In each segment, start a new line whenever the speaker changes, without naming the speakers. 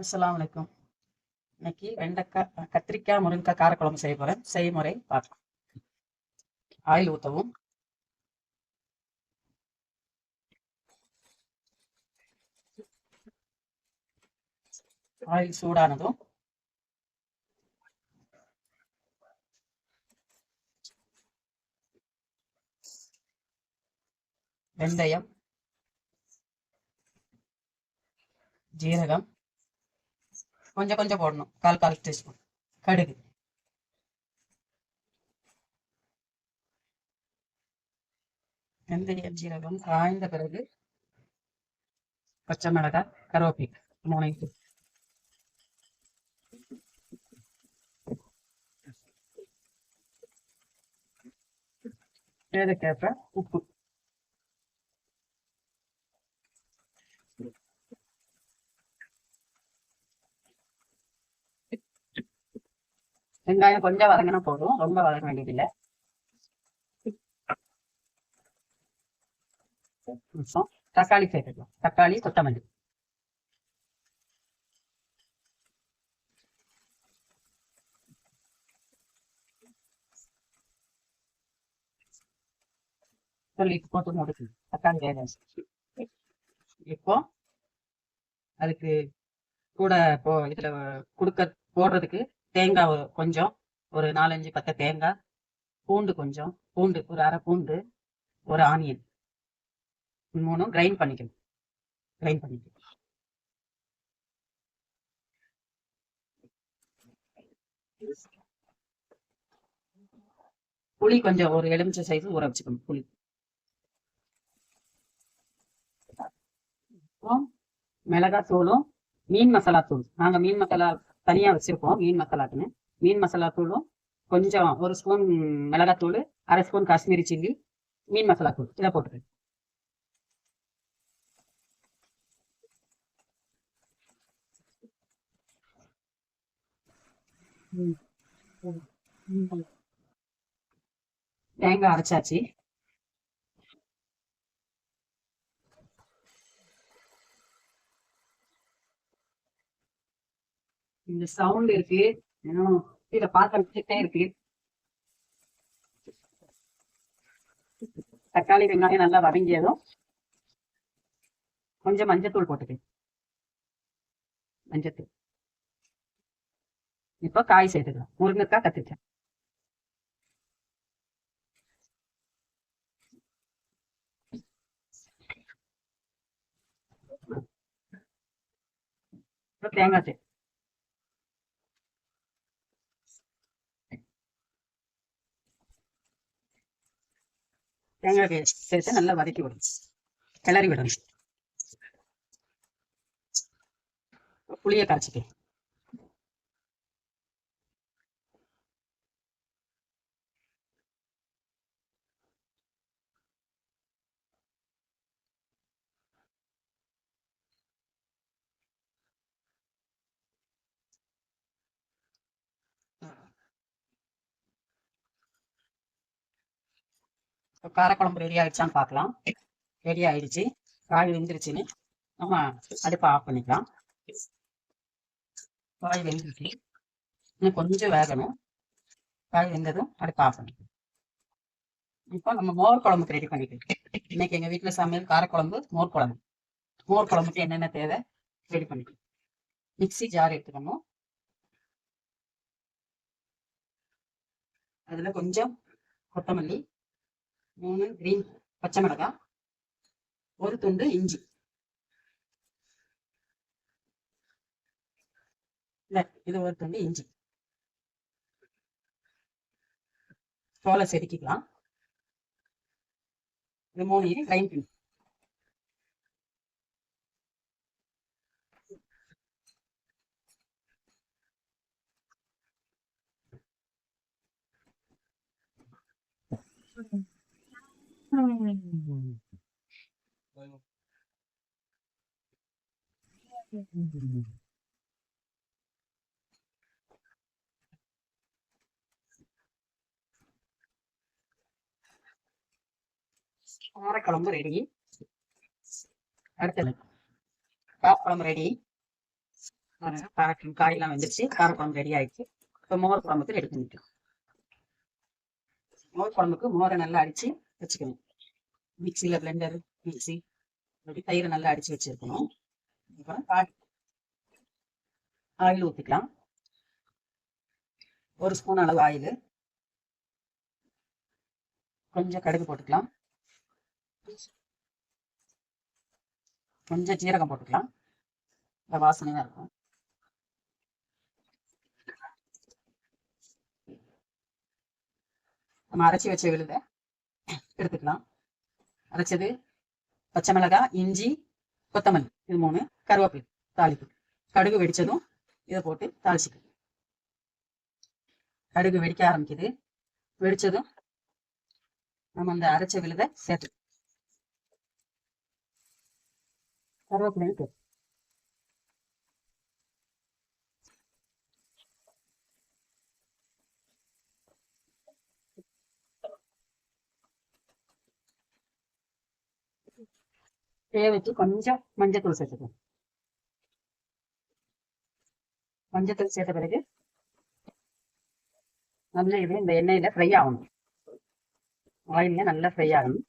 அஸ்லாம் வலைக்கும் இன்னைக்கு வெண்டைக்காய் கத்திரிக்காய் முருங்கைக்காய் காரக்குழம்பு செய்ய போறேன். செய்முறை பார்க்கலாம். ஆயில் ஊற்றவும் ஆயில் சூடானதும். வெந்தயம். ஜீரகம். கொஞ்சம் கொஞ்சம் போடணும். கால் கால் டீஸ்பூன். கடுகு. வெந்தயம் ஜீரகம் காய்ந்த பிறகு பச்சை மிளகாய் கருவேப்பிலை மூணையும் தேவைக்கேற்ப உப்பு. வெங்காயம் கொஞ்சம் வதங்கினா போதும். ரொம்ப வதங்க வேண்டியதில்லை. தக்காளி சேர்த்துக்கலாம். தக்காளி கொத்தமல்லி. சொல்லி போட்டு முடிச்சு தக்காளி வேக இப்போ அதுக்கு கூட இப்போ இதுல கொடுக்க போடுறதுக்கு தேங்காய் கொஞ்சம் ஒரு நாலஞ்சு பத்து தேங்காய் பூண்டு கொஞ்சம் பூண்டு ஒரு அரை பூண்டு ஒரு ஆனியன். மூணும் கிரைண்ட் பண்ணிக்கணும். கிரைண்ட் பண்ணிக்கணும். புளி கொஞ்சம் ஒரு எலுமிச்சை சைஸ் ஊற வச்சுக்கணும் புளி. அப்புறம் மிளகாய் தூளும் மீன் மசாலா தூள். நாங்க மீன் மசாலா தனியா வச்சிருக்கோம் மீன் மசாலாக்குன்னு மீன் மசாலா தூளும் கொஞ்சம் ஒரு ஸ்பூன் மிளகாய் தூள் அரை ஸ்பூன் காஷ்மீரி சில்லி மீன் மசாலா தூள். இதை போட்டுக்கணும் தேங்காய் அரைச்சாச்சு. இந்த சவுண்ட் இருக்கு. இன்னும் கீழே பாத்திரம் இருக்கு. தக்காளி வெங்காயம் நல்லா வதங்கியதும் கொஞ்சம் மஞ்சத்தூள் போட்டுக்கேன் மஞ்சத்தூள். இப்போ காய் சேர்த்துக்கலாம். முருங்கைக்காய் கத்திரிக்காய். தேங்காய் சேர்த்து தேங்காய் சேர்த்து நல்லா வதக்கி விடணும் கிளறி விடணும். புளியை கரைச்சிக்கலாம் காரக்குழம்பு ரெடி ஆயிடுச்சான்னு பார்க்கலாம். ரெடி ஆயிடுச்சு. காய் வெந்துருச்சுன்னு நம்ம அடுப்பை ஆஃப் பண்ணிக்கலாம். காய் வெந்துருச்சு. இன்னும் கொஞ்சம் வேகணும். காய் வெந்ததும் அடுப்பை ஆஃப் பண்ணிக்கலாம். இப்போ நம்ம மோர் குழம்புக்கு ரெடி பண்ணிக்கலாம். இன்னைக்கு எங்கள் வீட்டில் சமையல் காரக்குழம்பு மோர் குழம்பு. மோர் குழம்புக்கு என்னென்ன தேவை ரெடி பண்ணிக்கலாம். மிக்ஸி ஜார் எடுத்துக்கணும். அதில் கொஞ்சம் கொத்தமல்லி மூணு கிரீன் பச்சை மிளகாய் ஒரு துண்டு இஞ்சி. இல்ல இது ஒரு துண்டு இஞ்சி. தோலை செதுக்கிக்கலாம். இது மூணையும் கிரைண்ட் பண்ணி காரக்குழம்பு ரெடி அடுத்தது குழம்பு ரெடி பாருங்க, காயெல்லாம் வெந்துருச்சு. காரக்குழம்பு ரெடி ஆயிடுச்சு. இப்போ மோர் குழம்புக்கு ரெடி பண்ணிக்கலாம். மோர் குழம்புக்கு மோரை நல்லா அடிச்சு வச்சுக்கணும். மிக்சியில் பிளெண்டர் மிக்சி அப்படி தயிரை நல்லா அடிச்சு வச்சிருக்கணும். அப்புறம் ஆயில் ஊற்றிக்கலாம் ஒரு ஸ்பூன் அளவு ஆயில். கொஞ்சம் கடுகு போட்டுக்கலாம். கொஞ்சம் ஜீரகம் போட்டுக்கலாம். இந்த வாசனையா இருக்கும். நம்ம அரைச்சி வச்ச விழுதை எடுத்துக்கலாம். அரைச்சது பச்சை மிளகாய் இஞ்சி கொத்தமல்லி. இது மூணு. கருவேப்பிலை தாளிப்பு. கடுகு வெடிச்சதும் இதை போட்டு தாளிச்சுக்கணும் கடுகு வெடிக்க ஆரம்பிக்குது. வெடிச்சதும் நம்ம அந்த அரைச்ச விழுத சேர்த்து கருவேப்பிலையும் தேவைக்கு கொஞ்சம் மஞ்சத்தூள் சேர்த்துக்கணும் மஞ்சத்தூள் சேர்த்த பிறகு நல்லா இது இந்த எண்ணெயில ஃப்ரை ஆகணும். ஆயில நல்லா ஃப்ரை ஆகணும்.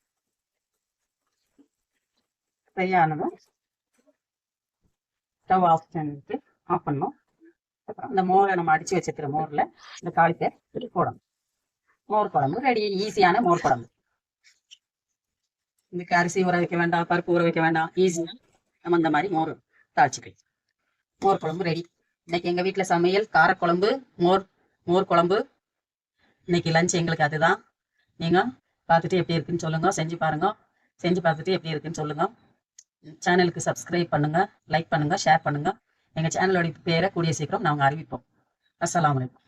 ஃப்ரை ஆனதும் ஸ்டவ் ஆஃப் பண்ணிட்டு ஆஃப் பண்ணணும். அப்புறம் இந்த மோரை நம்ம அடிச்சு வச்சிருக்கிற மோர்ல இந்த தாளித்தை போடணும். மோர் குழம்பு ரெடி ஈஸியான மோர் குழம்பு. இதுக்கு அரிசி ஊற வைக்க வேண்டாம் பருப்பு ஊற வைக்க வேண்டாம். ஈஸியாக நம்ம இந்த மாதிரி மோர் தாளிச்சுக்கலாம். மோர் குழம்பு ரெடி இன்னைக்கு எங்கள் வீட்டில் சமையல் காரக்குழம்பு மோர் மோர் குழம்பு. இன்னைக்கு லஞ்ச் எங்களுக்கு அதுதான். நீங்கள் பார்த்துட்டு எப்படி இருக்குன்னு சொல்லுங்க. செஞ்சு பாருங்க. செஞ்சு பார்த்துட்டு எப்படி இருக்குன்னு சொல்லுங்க. சேனலுக்கு சப்ஸ்கிரைப் பண்ணுங்கள் லைக் பண்ணுங்கள் ஷேர் பண்ணுங்கள் எங்கள் சேனலோட பேரை கூடிய சீக்கிரம் நாங்கள் அறிவிப்போம். அஸ்லாம் வலைக்கம்